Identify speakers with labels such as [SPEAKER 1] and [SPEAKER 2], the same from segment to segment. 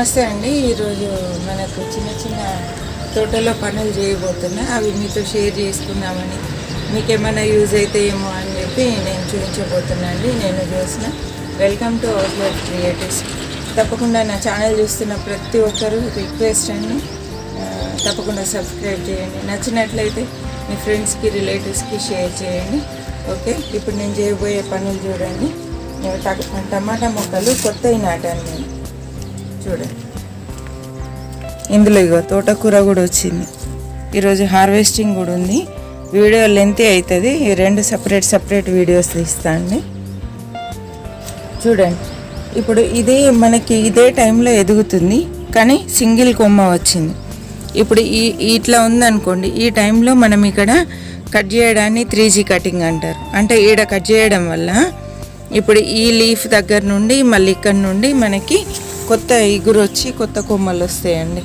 [SPEAKER 1] నమస్తే అండి. ఈరోజు మనకు చిన్న చిన్న తోటలో పనులు చేయబోతున్నా. అవి మీతో షేర్ చేసుకుందామని. మీకు ఏమైనా యూజ్ అయితే ఏమో అని చెప్పి నేను చూపించబోతున్నా అండి. నేను చూసిన welcome to our life creatives. తప్పకుండా నా ఛానల్ చూస్తున్న ప్రతి ఒక్కరూ రిక్వెస్ట్ అండి. తప్పకుండా సబ్స్క్రైబ్ చేయండి. నచ్చినట్లయితే మీ ఫ్రెండ్స్కి రిలేటివ్స్కి షేర్ చేయండి. ఓకే? ఇప్పుడు నేను చేయబోయే పనులు చూడండి. టమాటా మొక్కలు కొత్తవి నాటాను నేను చూడండి ఇందులో ఇగో తోటకూర కూడా వచ్చింది. ఈరోజు హార్వెస్టింగ్ కూడా ఉంది. వీడియో లెంత్ అవుతుంది. ఈ రెండు సపరేట్ సపరేట్ వీడియోస్ తీస్తా అండి. చూడండి. ఇప్పుడు ఇది మనకి ఇదే టైంలో ఎదుగుతుంది. కానీ సింగిల్ కొమ్మ వచ్చింది. ఇప్పుడు ఈ ఇట్లా ఉందనుకోండి ఈ టైంలో మనం ఇక్కడ కట్ చేయడాన్ని త్రీ జీ కటింగ్ అంటారు. అంటే ఈడ కట్ చేయడం వల్ల ఇప్పుడు ఈ లీఫ్ దగ్గర నుండి మళ్ళీ ఇక్కడ నుండి మనకి కొత్త ఇగురు వచ్చి కొత్త కొమ్మలు వస్తాయండి.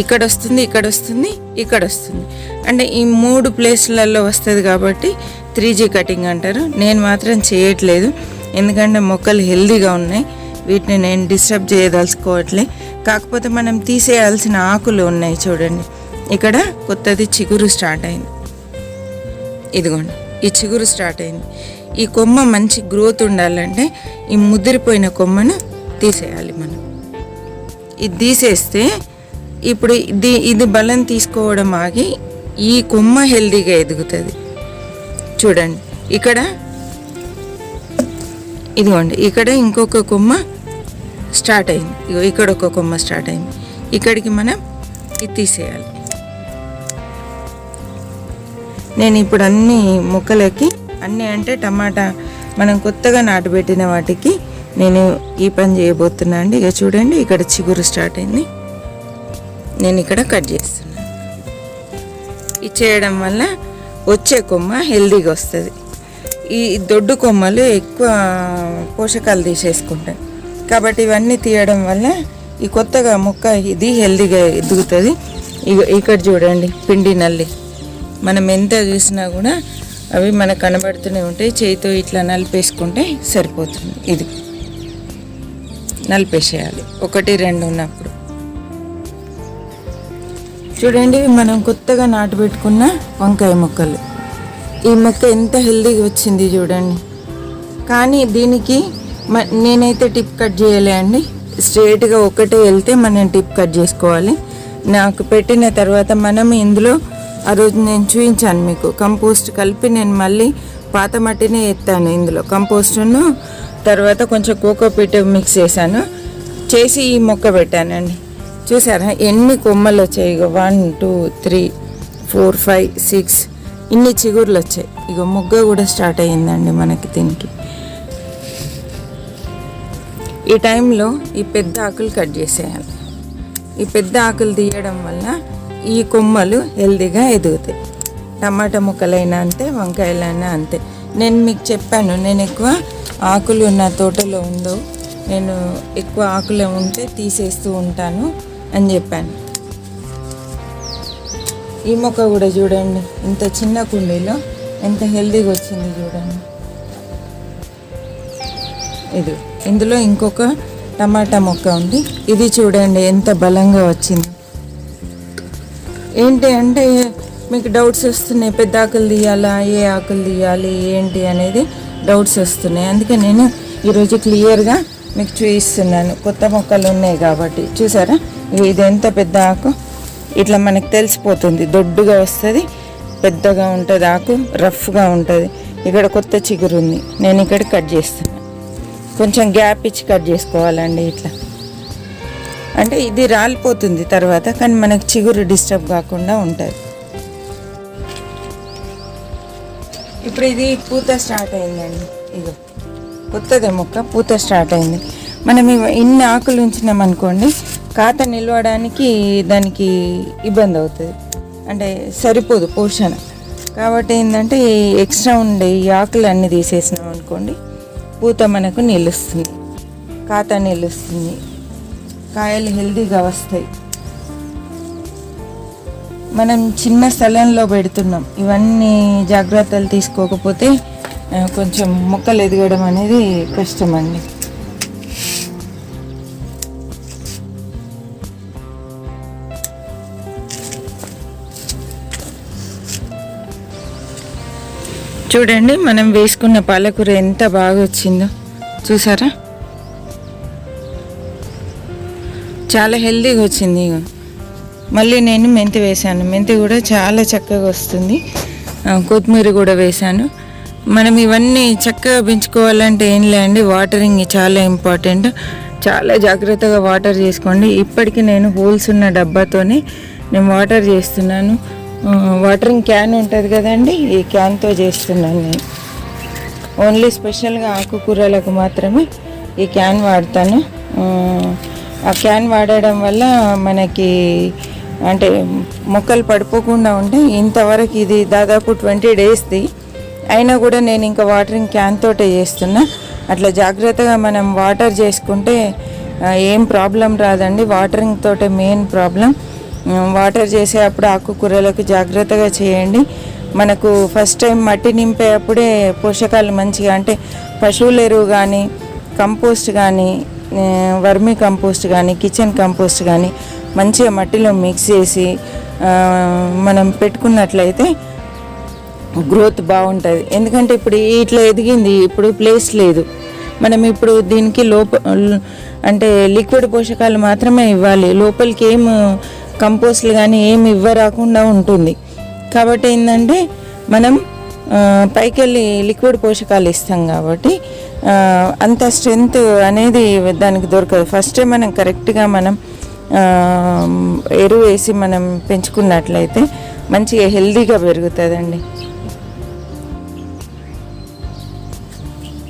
[SPEAKER 1] ఇక్కడ వస్తుంది ఇక్కడ వస్తుంది ఇక్కడ వస్తుంది. అంటే ఈ మూడు ప్లేస్లలో వస్తుంది కాబట్టి త్రీ జీ కటింగ్ అంటారు. నేను మాత్రం చేయట్లేదు. ఎందుకంటే మొక్కలు హెల్దీగా ఉన్నాయి. వీటిని నేను డిస్టర్బ్ చేయదలుచుకోవట్లే. కాకపోతే మనం తీసేయాల్సిన ఆకులు ఉన్నాయి చూడండి. ఇక్కడ కొత్తది చిగురు స్టార్ట్ అయింది. ఇదిగోండి ఈ చిగురు స్టార్ట్ అయింది. ఈ కొమ్మ మంచి గ్రోత్ ఉండాలంటే ఈ ముదిరిపోయిన కొమ్మను తీసేయాలి మనం. ఇది తీసేస్తే ఇప్పుడు ఇది ఇది బలం తీసుకోవడం ఆగి ఈ కొమ్మ హెల్దీగా ఎదుగుతుంది. చూడండి ఇక్కడ ఇదిగోండి ఇక్కడ ఇంకొక కొమ్మ స్టార్ట్ అయింది. ఇగో ఇక్కడ ఒక కొమ్మ స్టార్ట్ అయింది. ఇక్కడికి మనం ఇది తీసేయాలి. నేను ఇప్పుడు అన్ని మొక్కలకి అన్నీ అంటే టమాటా మనం కొత్తగా నాటుబెట్టిన వాటికి నేను ఈ పని చేయబోతున్నా అండి. ఇక చూడండి ఇక్కడ చిగురు స్టార్ట్ అయింది. నేను ఇక్కడ కట్ చేస్తున్నాను ఇది చేయడం వల్ల వచ్చే కొమ్మ హెల్దీగా వస్తుంది. ఈ దొడ్డు కొమ్మలు ఎక్కువ పోషకాలు తీసేసుకుంటాయి కాబట్టి ఇవన్నీ తీయడం వల్ల ఈ కొత్తగా మొక్క ఇది హెల్దీగా ఎదుగుతుంది. ఇగ ఇక్కడ చూడండి పిండి నల్లి. మనం ఎంత చూసినా కూడా అవి మనకు కనబడుతూనే ఉంటాయి. చేయితో ఇట్లా నలిపేసుకుంటే సరిపోతుంది. ఇది. నలిపేసేయాలి ఒకటి రెండు ఉన్నప్పుడు. చూడండి మనం కొత్తగా నాటు పెట్టుకున్న వంకాయ మొక్కలు. ఈ మొక్క ఎంత హెల్దీగా వచ్చింది చూడండి. కానీ దీనికి మ- నేనైతే టిప్ కట్ చేయలే అండి. స్ట్రేట్గా ఒకటే వెళ్తే మనం టిప్ కట్ చేసుకోవాలి. నాకు పెట్టిన తర్వాత మనం ఇందులో ఆ రోజు నేను చూపించాను మీకు. కంపోస్ట్ కలిపి నేను మళ్ళీ పాత మట్టినే ఎత్తాను ఇందులో. కంపోస్టును తర్వాత కొంచెం కోకోపీట్ మిక్స్ చేశాను. చేసి ఈ మొక్క పెట్టానండి. చూసారా? ఎన్ని కొమ్మలు వచ్చాయి? ఇగో one two three four five six ఇన్ని చిగుర్లు వచ్చాయి. ఇగో మొగ్గ కూడా స్టార్ట్ అయ్యిందండి మనకి దీనికి. ఈ టైంలో ఈ పెద్ద ఆకులు కట్ చేసేయాలి. ఈ పెద్ద ఆకులు తీయడం వల్ల ఈ కొమ్మలు హెల్దీగా ఎదుగుతాయి. టమాటా ముక్కలైనా అంతే వంకాయలైనా అంతే. నేను మీకు చెప్పాను నేను ఎక్కువ ఆకులు నా తోటలో ఉందో నేను ఎక్కువ ఆకులు ఉంటే తీసేస్తూ ఉంటాను అని చెప్పాను. ఈ మొక్క కూడా చూడండి ఇంత చిన్న కుండీలో ఎంత హెల్దీగా వచ్చింది చూడండి. ఇది ఇందులో ఇంకొక టమాటా మొక్క ఉంది. ఇది చూడండి ఎంత బలంగా వచ్చింది. ఏంటి అంటే మీకు డౌట్స్ వస్తున్నాయి పెద్ద ఆకులు తీయాలా ఏ ఆకులు తీయాలి ఏంటి అనేది డౌట్స్ వస్తున్నాయి. అందుకే నేను ఈరోజు క్లియర్గా మీకు చూపిస్తున్నాను. కొత్త మొక్కలు ఉన్నాయి కాబట్టి. చూసారా? ఇది ఎంత పెద్ద ఆకు? ఇట్లా మనకు తెలిసిపోతుంది. దొడ్డుగా వస్తుంది పెద్దగా ఉంటుంది ఆకు రఫ్గా ఉంటుంది. ఇక్కడ కొత్త చిగురు ఉంది. నేను ఇక్కడ కట్ చేస్తున్నాను కొంచెం గ్యాప్ ఇచ్చి కట్ చేసుకోవాలండి ఇట్లా. అంటే ఇది రాలిపోతుంది తర్వాత కానీ మనకు చిగురు డిస్టర్బ్ కాకుండా ఉంటుంది. ఇప్పుడు ఇది పూత స్టార్ట్ అయిందండి. ఇగో కొత్తదే మొక్క పూత స్టార్ట్ అయింది. మనం ఇన్ని ఆకులు ఉంచినాం అనుకోండి కాత నిలవడానికి దానికి ఇబ్బంది అవుతుంది. అంటే సరిపోదు పోషణ. కాబట్టి ఏంటంటే ఈ ఎక్స్ట్రా ఉండే ఈ ఆకులు అన్నీ తీసేసినాం అనుకోండి పూత మనకు నిలుస్తుంది. ఖాతా నిలుస్తుంది. కాయలు హెల్దీగా వస్తాయి. మనం చిన్న స్థలంలో పెడుతున్నాం. ఇవన్నీ జాగ్రత్తలు తీసుకోకపోతే కొంచెం మొక్కలు ఎదగడం అనేది కష్టమండి. చూడండి మనం వేసుకున్న పాలకూర ఎంత బాగా వచ్చిందో. చూసారా? చాలా హెల్దీగా వచ్చింది మళ్ళీ నేను మెంతి వేశాను. మెంతి కూడా చాలా చక్కగా వస్తుంది. కొత్తిమీర కూడా వేశాను. మనం ఇవన్నీ చక్కగా పెంచుకోవాలంటే ఏం లేండి వాటరింగ్ చాలా ఇంపార్టెంట్. చాలా జాగ్రత్తగా వాటర్ చేసుకోండి. ఇప్పటికీ నేను హోల్స్ ఉన్న డబ్బాతోనే నేను వాటర్ చేస్తున్నాను. వాటరింగ్ క్యాన్ ఉంటుంది కదండి ఈ క్యాన్తో చేస్తున్నాను నేను. ఓన్లీ స్పెషల్గా ఆకుకూరలకు మాత్రమే ఈ క్యాన్ వాడతాను. ఆ క్యాన్ వాడడం వల్ల మనకి అంటే మొక్కలు పడిపోకుండా ఉంటే ఇంతవరకు ఇది దాదాపు ట్వంటీ డేస్ది. అయినా కూడా నేను ఇంకా వాటరింగ్ క్యాన్ తోటే చేస్తున్నా. అట్లా జాగ్రత్తగా మనం వాటర్ చేసుకుంటే ఏం ప్రాబ్లం రాదండి. వాటరింగ్ తోటే మెయిన్ ప్రాబ్లం. వాటర్ చేసేటప్పుడు ఆకుకూరలకు జాగ్రత్తగా చేయండి. మనకు ఫస్ట్ టైం మట్టి నింపేటప్పుడే పోషకాలు మంచిగా అంటే పశువుల ఎరువు కానీ కంపోస్ట్ కానీ వర్మీ కంపోస్ట్ కానీ కిచెన్ కంపోస్ట్ కానీ మంచిగా మట్టిలో మిక్స్ చేసి మనం పెట్టుకున్నట్లయితే గ్రోత్ బాగుంటుంది. ఎందుకంటే ఇప్పుడు ఇట్లా ఎదిగింది ఇప్పుడు ప్లేస్ లేదు. మనం ఇప్పుడు దీనికి లోప అంటే లిక్విడ్ పోషకాలు మాత్రమే ఇవ్వాలి. లోపలికి ఏం కంపోస్ట్లు కానీ ఏం ఇవ్వరాకుండా ఉంటుంది. కాబట్టి ఏంటంటే మనం పైకెళ్ళి లిక్విడ్ పోషకాలు ఇస్తాం కాబట్టి అంత స్ట్రెంగ్త్ అనేది దానికి దొరకదు. ఫస్టే మనం కరెక్ట్గా మనం ఎరువు వేసి మనం పెంచుకున్నట్లయితే మంచిగా హెల్దీగా పెరుగుతుందండి.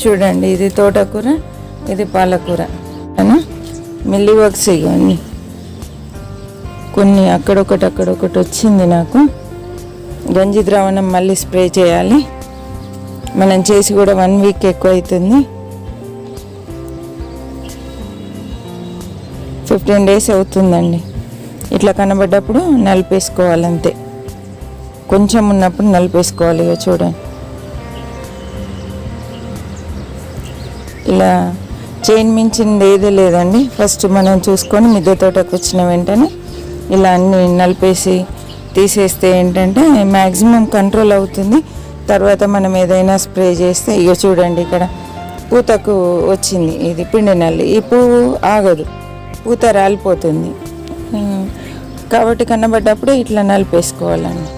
[SPEAKER 1] చూడండి ఇది తోటకూర ఇది పాలకూర. అనా వర్క్స్ ఇవన్నీ. కొన్ని అక్కడొకటి అక్కడొకటి వచ్చింది నాకు. గంజి ద్రావణం మళ్ళీ స్ప్రే చేయాలి. మనం చేసి కూడా వన్ వీక్ ఎక్కువ అవుతుంది ఫిఫ్టీన్ డేస్ అవుతుందండి. ఇట్లా కనబడ్డప్పుడు నలిపేసుకోవాలంతే. కొంచెం ఉన్నప్పుడు నలిపేసుకోవాలి ఇక చూడండి. ఇలా చైన్ మించింది ఏదో లేదండి. ఫస్ట్ మనం చూసుకొని మిద్దె తోటకు వచ్చిన వెంటనే ఇలా అన్ని నలిపేసి తీసేస్తే ఏంటంటే మ్యాక్సిమం కంట్రోల్ అవుతుంది. తర్వాత మనం ఏదైనా స్ప్రే చేస్తే ఇక చూడండి ఇక్కడ పూతకు వచ్చింది ఇది పిండి నల్లి. ఈ పువ్వు ఆగదు పూత రాలిపోతుంది. కాబట్టి కనబడ్డప్పుడు ఇట్లా నలిపేసుకోవాలండి.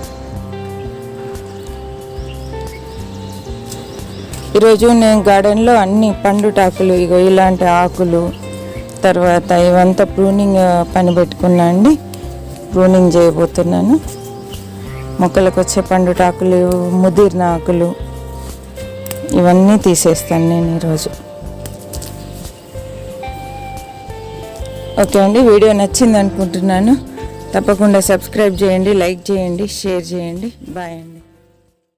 [SPEAKER 1] ఈరోజు నేను గార్డెన్లో అన్ని పండుటాకులు ఇగో ఇలాంటి ఆకులు తర్వాత ఇవంతా ప్రూనింగ్ పని పెట్టుకున్నా అండి. ప్రూనింగ్ చేయబోతున్నాను. మొక్కలకు వచ్చే పండుటాకులు ముదిరిన ఆకులు ఇవన్నీ తీసేస్తాను నేను ఈరోజు. ఓకే అండి వీడియో నచ్చింది అనుకుంటున్నాను తప్పకుండా సబ్స్క్రైబ్ చేయండి లైక్ చేయండి షేర్ చేయండి. బాయ్ అండి.